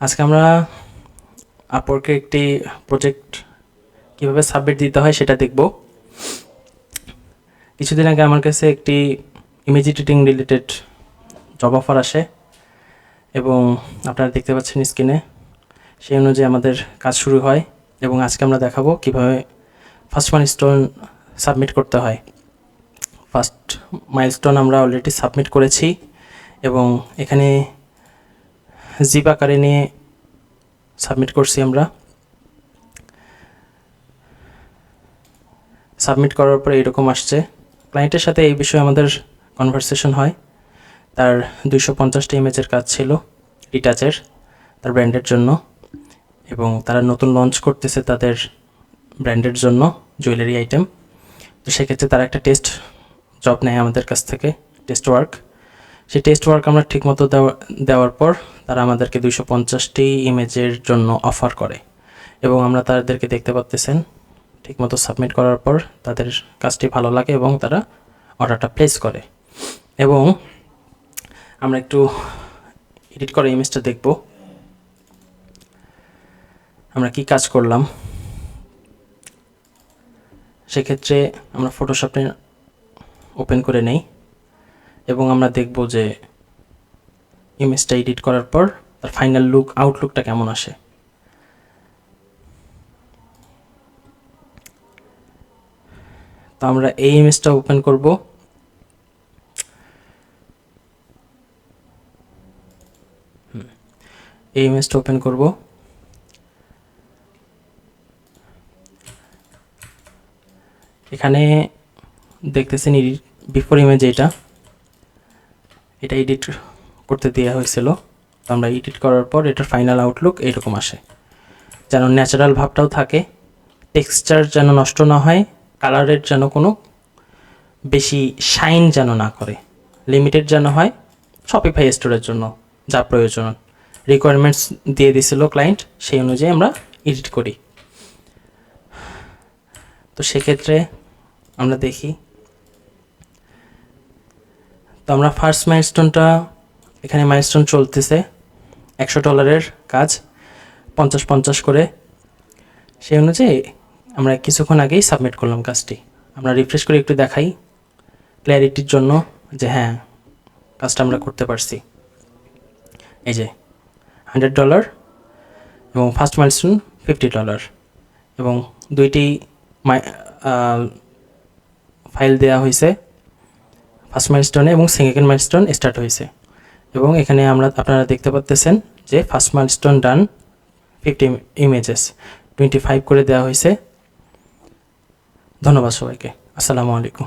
আজকে আমরা আপরকে একটি প্রজেক্ট কীভাবে সাবমিট দিতে হয় সেটা দেখব। কিছুদিন আগে আমার কাছে একটি image editing related job offer আসে এবং আপনারা দেখতে পাচ্ছেন স্ক্রিনে সেই অনুযায়ী আমাদের কাজ শুরু হয় এবং আজকে আমরা দেখাবো কীভাবে ফার্স্ট মাইলস্টোন সাবমিট করতে হয়। ফার্স্ট মাইলস্টোন আমরা অলরেডি সাবমিট করেছি এবং এখানে জিপ আকারে নিয়ে সাবমিট করছি আমরা। সাবমিট করার পরে এরকম আসছে। ক্লায়েন্টের সাথে এই বিষয়ে আমাদের কনভারসেশন হয়। তার দুইশো পঞ্চাশটা ইমেজের কাজ ছিল রিটাচের তার ব্র্যান্ডের জন্য। এবং তারা নতুন লঞ্চ করতেছে তাদের ব্র্যান্ডের জন্য জুয়েলারি আইটেম তো সেক্ষেত্রে তারা একটা টেস্ট জব নেয় আমাদের কাছ থেকে টেস্ট ওয়ার্ক সেই টেস্ট ওয়ার্ক আমরা ঠিকমতো দেওয়া, দেওয়ার পর তারা আমাদেরকে দুইশো পঞ্চাশটি ইমেজের জন্য অফার করে এবং আমরা তাদেরকে দেখতে পাচ্তেছেন ঠিকমতো সাবমিট করার পর তাদের কাজটি ভালো লাগে এবং তারা অর্ডারটা প্লেস করে। এবং আমরা একটু এডিট করা ইমেজটা দেখব। আমরা কি কাজ করলাম? সেক্ষেত্রে আমরা ফটোশপে ওপেন করে নেই। এবং আমরা দেখব যে ইমেজটা এডিট করার পর তার ফাইনাল লুক আউটলুকটা কেমন আসে। তো আমরা এই ইমেজটা ওপেন করব। এই ইমেজটা ওপেন করব। এখানে দেখতেছেন বিফোর ইমেজ এটা। এটা এডিট করতে দেওয়া হয়েছিল। তো আমরা এডিট করার পর এটার ফাইনাল আউটলুক এরকম আসে। যেন ন্যাচারাল ভাবটাও থাকে টেক্সচার যেন নষ্ট না হয় কালারের যেন কোনো বেশি শাইন যেন না করে লিমিটেড যেন হয় শপিফাই স্টোরের জন্য যা প্রয়োজন। রিকোয়ারমেন্টস দিয়ে দিছিল ক্লায়েন্ট সেই অনুযায়ী আমরা এডিট করি। তো সেক্ষেত্রে আমরা দেখি তো আমরা ফার্স্ট মাইলস্টোনটা এখানে মাইলস্টোন চলতেছে, একশো ডলারের কাজ, পঞ্চাশ পঞ্চাশ করে। সেই অনুযায়ী আমরা কিছুক্ষণ আগেই সাবমিট করলাম কাজটি। আমরা রিফ্রেশ করে একটু দেখাই ক্ল্যারিটির জন্য যে হ্যাঁ কাজটা আমরা করতে পারছি। এই যে হান্ড্রেড ডলার এবং ফার্স্ট মাইলস্টোন ফিফটি ডলার এবং দুইটি মাই ফাইল দেওয়া হয়েছে। ফার্স্ট মাইলস্টোনে এবং সেকেন্ড মাইলস্টোন স্টার্ট হয়েছে। এবং এখানে আমরা, আপনারা দেখতে পাচ্তেছেন যে first milestone done fifty images twenty five করে দেওয়া হয়েছে। ধন্যবাদ সবাইকে। আসসালামু আলাইকুম।